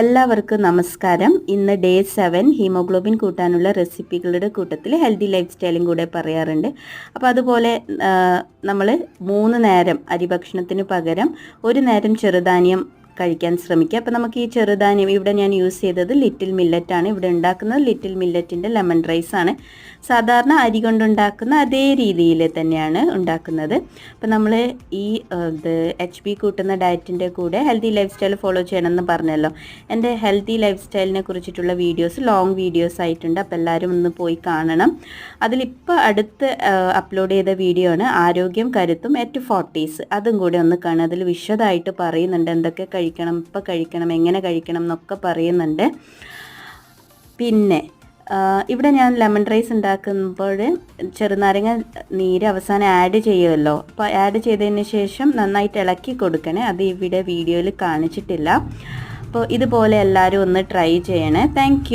എല്ലാവർക്കും നമസ്കാരം. ഇന്ന് ഡേ സെവൻ ഹീമോഗ്ലോബിൻ കൂട്ടാനുള്ള റെസിപ്പികളുടെ കൂട്ടത്തിൽ ഹെൽത്തി ലൈഫ് സ്റ്റൈലും കൂടെ പറയാറുണ്ട്. അപ്പോൾ അതുപോലെ നമ്മൾ മൂന്ന് നേരം അരിഭക്ഷണത്തിന് പകരം ഒരു നേരം ചെറുധാന്യം കഴിക്കാൻ ശ്രമിക്കുക. അപ്പോൾ നമുക്ക് ഈ ചെറുധാന്യം ഇവിടെ ഞാൻ യൂസ് ചെയ്തത് ലിറ്റിൽ മില്ലറ്റ് ആണ്. ഇവിടെ ഉണ്ടാക്കുന്നത് ലിറ്റിൽ മില്ലറ്റിന്റെ ലെമൺ റൈസ് ആണ്. സാധാരണ അരി കൊണ്ടുണ്ടാക്കുന്ന അതേ രീതിയിൽ തന്നെയാണ് ഉണ്ടാക്കുന്നത്. അപ്പോൾ നമ്മൾ ഈ ഇത് എച്ച് ബി കൂട്ടുന്ന ഡയറ്റിന്റെ കൂടെ ഹെൽത്തി ലൈഫ് സ്റ്റൈൽ ഫോളോ ചെയ്യണമെന്ന് പറഞ്ഞല്ലോ. എന്റെ ഹെൽത്തി ലൈഫ് സ്റ്റൈലിനെ കുറിച്ചിട്ടുള്ള വീഡിയോസ് ലോങ് വീഡിയോസ് ആയിട്ടുണ്ട്. അപ്പോൾ എല്ലാവരും ഒന്ന് പോയി കാണണം. അതിലിപ്പോൾ അടുത്ത് അപ്ലോഡ് ചെയ്ത വീഡിയോ ആണ് ആരോഗ്യം കരുത്തും എറ്റ് ഫോർട്ടീസ് അതും കൂടെ ഒന്ന് കാണുക അതിൽ വിശദമായിട്ട് പറയുന്നുണ്ട് എന്തൊക്കെ കഴിക്കണം ഇപ്പം കഴിക്കണം എങ്ങനെ കഴിക്കണം എന്നൊക്കെ പറയുന്നുണ്ട്. പിന്നെ ഇവിടെ ഞാൻ ലെമൺ റൈസ് ഉണ്ടാക്കുമ്പോൾ ചെറുനാരങ്ങ നീര് അവസാനം ആഡ് ചെയ്യുമല്ലോ. അപ്പോൾ ആഡ് ചെയ്തതിന് ശേഷം നന്നായിട്ട് ഇളക്കി കൊടുക്കണേ. അത് ഇവിടെ വീഡിയോയിൽ കാണിച്ചിട്ടില്ല. അപ്പോൾ ഇതുപോലെ എല്ലാവരും ഒന്ന് ട്രൈ ചെയ്യണേ. താങ്ക്